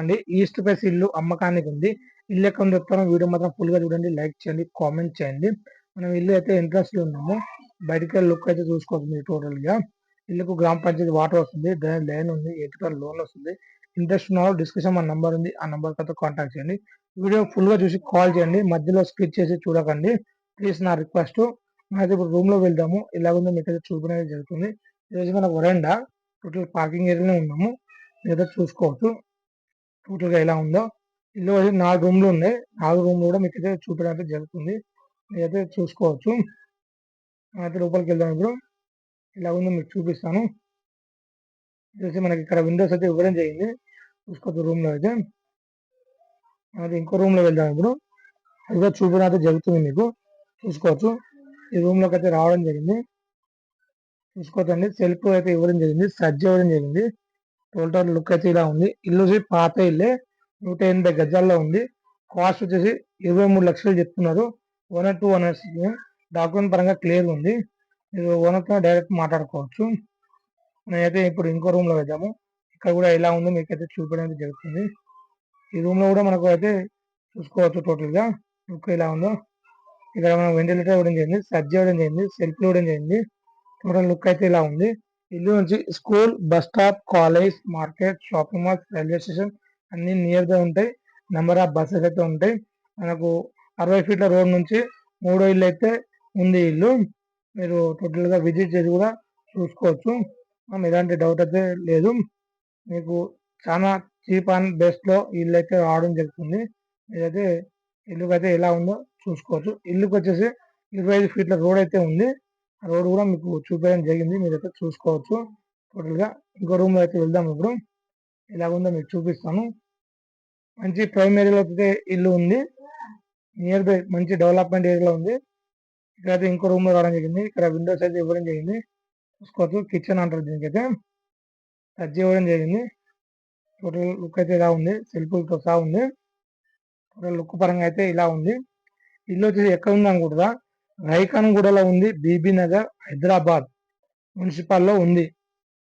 అండి east face ఇల్లు అమ్మకానికి ఉంది. ఇల్లు ఎక్కడ చెప్తాను. వీడియో మాత్రం ఫుల్గా చూడండి. లైక్ చేయండి. కామెంట్ చేయండి. మనం ఇల్లు అయితే ఇంట్రెస్ట్లో ఉన్నాము. బయటకి లుక్ అయితే చూసుకోవచ్చు టోటల్గా. ఇల్లుకు గ్రామ పంచాయతీ వాటర్ వస్తుంది. లైన్ ఉంది. ఎయిట్ లోన్ వస్తుంది. ఇంట్రెస్ట్ ఉన్న డిస్కషన్ మన నంబర్ ఉంది. ఆ నంబర్తో కాంటాక్ట్ చేయండి. వీడియో ఫుల్గా చూసి కాల్ చేయండి. మధ్యలో స్కిప్ చేసి చూడకండి. ప్లీజ్ నా రిక్వెస్ట్ మనైతే ఇప్పుడు రూమ్లో వెళ్దాము. ఇలాగుందో మీకు అయితే చూపడం జరుగుతుంది ఈరోజు మనకు వరండా టోటల్ పార్కింగ్ ఏరియాలో ఉన్నాము. ఏదో చూసుకోవచ్చు. టోటల్గా ఎలా ఉందో. ఇల్లు వచ్చి నాలుగు రూమ్లు ఉన్నాయి. నాలుగు రూమ్లు కూడా మీకు అయితే చూపించడం జరుగుతుంది. మీరైతే చూసుకోవచ్చు. అయితే లోపలికి వెళ్దాం ఇప్పుడు. ఇలా ఉందో మీకు చూపిస్తాను. చూసి మనకి ఇక్కడ విండోస్ అయితే ఇవ్వడం జరిగింది. చూసుకోవచ్చు రూమ్లో అయితే. అయితే ఇంకో రూమ్లో వెళ్దాం ఇప్పుడు. అది చూపడం అయితే జరుగుతుంది మీకు. చూసుకోవచ్చు. ఈ రూమ్లోకి అయితే రావడం జరిగింది. చూసుకోవచ్చండి. సెల్ఫ్ అయితే ఇవ్వడం జరిగింది. సజ్జ ఇవ్వడం జరిగింది. టోటల్ లుక్ అయితే ఇలా ఉంది. ఇల్లు పాత ఇల్లే నూట ఎనభై గజాల్లో ఉంది. కాస్ట్ వచ్చేసి ఇరవై మూడు లక్షలు చెప్తున్నారు. ఓనర్ టూ ఓనర్స్ డాక్యుమెంట్ పరంగా క్లియర్ ఉంది. మీరు ఓనర్తో డైరెక్ట్ మాట్లాడుకోవచ్చు. నేనైతే ఇప్పుడు ఇంకో రూమ్లో వెళ్దాము. ఇక్కడ కూడా ఎలా ఉందో. మీకు అయితే చూపించడం జరుగుతుంది. ఈ రూమ్లో కూడా మనకు అయితే చూసుకోవచ్చు టోటల్గా లుక్ ఎలా ఉందో. ఇక్కడ మనం వెంటిలేటర్ ఇవ్వడం జరిగింది సర్జ్ ఇవ్వడం జరిగింది సెల్ఫ్ ఇవ్వడం జరిగింది టోటల్ లుక్ అయితే ఇలా ఉంది. ఇల్లు నుంచి school bus stop college market shopping mall railway station అన్ని నియర్గా ఉంటాయి. నెంబర్ ఆఫ్ బస్సెస్ అయితే ఉంటాయి. మనకు అరవై ఫీట్ల రోడ్ నుంచి మూడో ఇల్లు అయితే ఉంది ఇల్లు. మీరు టోటల్గా విజిట్ చేసి కూడా చూసుకోవచ్చు. ఎలాంటి డౌట్ అయితే లేదు. మీకు చాలా చీప్ అండ్ బెస్ట్లో ఇల్లు అయితే రావడం జరుగుతుంది. మీరైతే ఇల్లుకి అయితే ఎలా ఉందో చూసుకోవచ్చు. ఇల్లుకి వచ్చేసి ఇరవై ఐదు ఫీట్ల రోడ్ అయితే ఉంది. రోడ్ కూడా మీకు చూపించడం జరిగింది. మీరైతే చూసుకోవచ్చు. టోటల్గా ఇంకో రూమ్లో అయితే వెళ్దాం ఇప్పుడు. ఎలా ఉందో మీకు చూపిస్తాను. మంచి ప్రైమ్ ఏరియాలో అయితే ఇల్లు ఉంది. నియర్ బై మంచి డెవలప్మెంట్ ఏరియాలో ఉంది. ఇక్కడైతే ఇంకో రూమ్లో రావడం జరిగింది. ఇక్కడ విండోస్ అయితే ఇవ్వడం జరిగింది. చూసుకోవచ్చు. కిచెన్ అంటారు దీనికైతే. టచ్ ఇవ్వడం జరిగింది. టోటల్ లుక్ అయితే ఇలా ఉంది. సెల్ఫులతో సహా ఉంది. టోటల్ లుక్ పరంగా అయితే ఇలా ఉంది. ఇల్లు వచ్చేసి ఎక్కడ ఉంది అనుకుంటుందా రైకన్గూడలో ఉంది బీబీ నగర్ హైదరాబాద్ మున్సిపాల్లో ఉంది.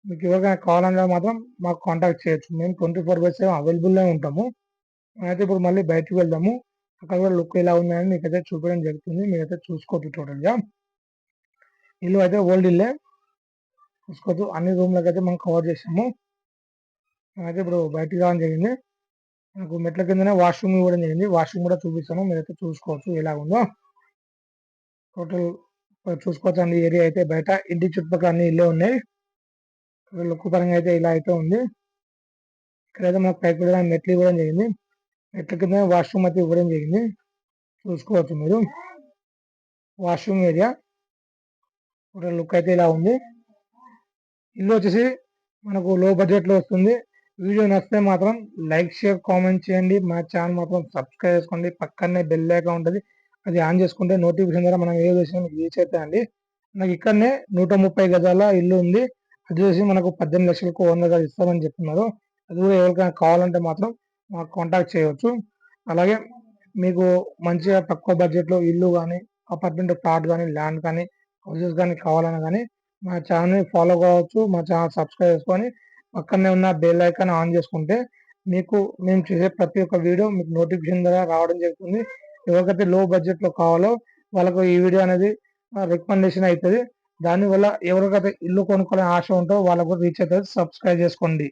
మీకు ఎవరికైనా కావాలన్నా మాత్రం మాకు కాంటాక్ట్ చేయొచ్చు. మేము ట్వంటీ ఫోర్ బై సెవెన్ అవైలబుల్లో ఉంటాము. అయితే ఇప్పుడు మళ్ళీ బయటకు వెళ్దాము. అక్కడ కూడా లుక్ ఎలా ఉందని మీకైతే చూపించడం జరుగుతుంది. మీరైతే చూసుకోవచ్చు టోటల్గా. ఇల్లు అయితే ఓల్డ్ ఇల్లే. చూసుకోవచ్చు. అన్ని రూమ్లకు అయితే మనం కవర్ చేసాము. అయితే ఇప్పుడు బయటకు రావడం జరిగింది. నాకు మెట్ల కిందనే వాష్రూమ్ ఇవ్వడం జరిగింది. వాష్రూమ్ కూడా చూపిస్తాను. మీరైతే చూసుకోవచ్చు ఎలా ఉందో. టోటల్ చూసుకోవచ్చు అండి ఏరియా అయితే బయట. ఇంటి చుట్టుపక్కల అన్ని ఇల్లే ఉన్నాయి. లుక్ పరంగా అయితే ఇలా అయితే ఉంది. ఇక్కడైతే మనకు పైకి వెళ్ళడానికి మెట్లు ఇవ్వడం జరిగింది. మెట్ల కింద వాష్రూమ్ అయితే ఇవ్వడం జరిగింది. చూసుకోవచ్చు మీరు. Washroom area. లుక్ అయితే ఇలా ఉంది. ఇల్లు వచ్చేసి మనకు లో బడ్జెట్లో వస్తుంది. వీడియో నచ్చితే మాత్రం లైక్ షేర్ కామెంట్ చేయండి. మా ఛానల్ మాత్రం సబ్స్క్రైబ్ చేసుకోండి. పక్కనే బెల్ లేక ఉంటుంది. అది ఆన్ చేసుకుంటే నోటిఫికేషన్ ద్వారా మనం ఏ విషయం రీచ్ అవుతాయండి నాకు ఇక్కడనే నూట ముప్పై గజాల ఇల్లు ఉంది. అది చూసి మనకు పద్దెనిమిది లక్షలకు వంద గారు ఇస్తామని చెప్తున్నారు అది కూడా ఎవరికైనా కావాలంటే మాత్రం మాకు కాంటాక్ట్ చేయవచ్చు అలాగే మీకు మంచిగా తక్కువ బడ్జెట్లో ఇల్లు కానీ అపార్ట్మెంట్ ప్లాట్ కానీ ల్యాండ్ కానీ హౌసెస్ కానీ కావాలన్నా కానీ మా ఛానల్ని ఫాలో కావచ్చు మా ఛానల్ సబ్స్క్రైబ్ చేసుకొని పక్కనే ఉన్న బెల్ ఐకాన్ ఆన్ చేసుకుంటే మీకు మేము చేసే ప్రతి ఒక్క వీడియో మీకు నోటిఫికేషన్ ద్వారా రావడం జరుగుతుంది. ఎవరికైతే లో బడ్జెట్లో కావాలో వాళ్ళకు ఈ వీడియో అనేది రికమెండేషన్ అవుతుంది దానివల్ల ఎవరికైతే ఇల్లు కొనుక్కోవాలని ఆశ ఉంటో వాళ్ళకు రీచ్ అవుతుంది. సబ్స్క్రైబ్ చేసుకోండి.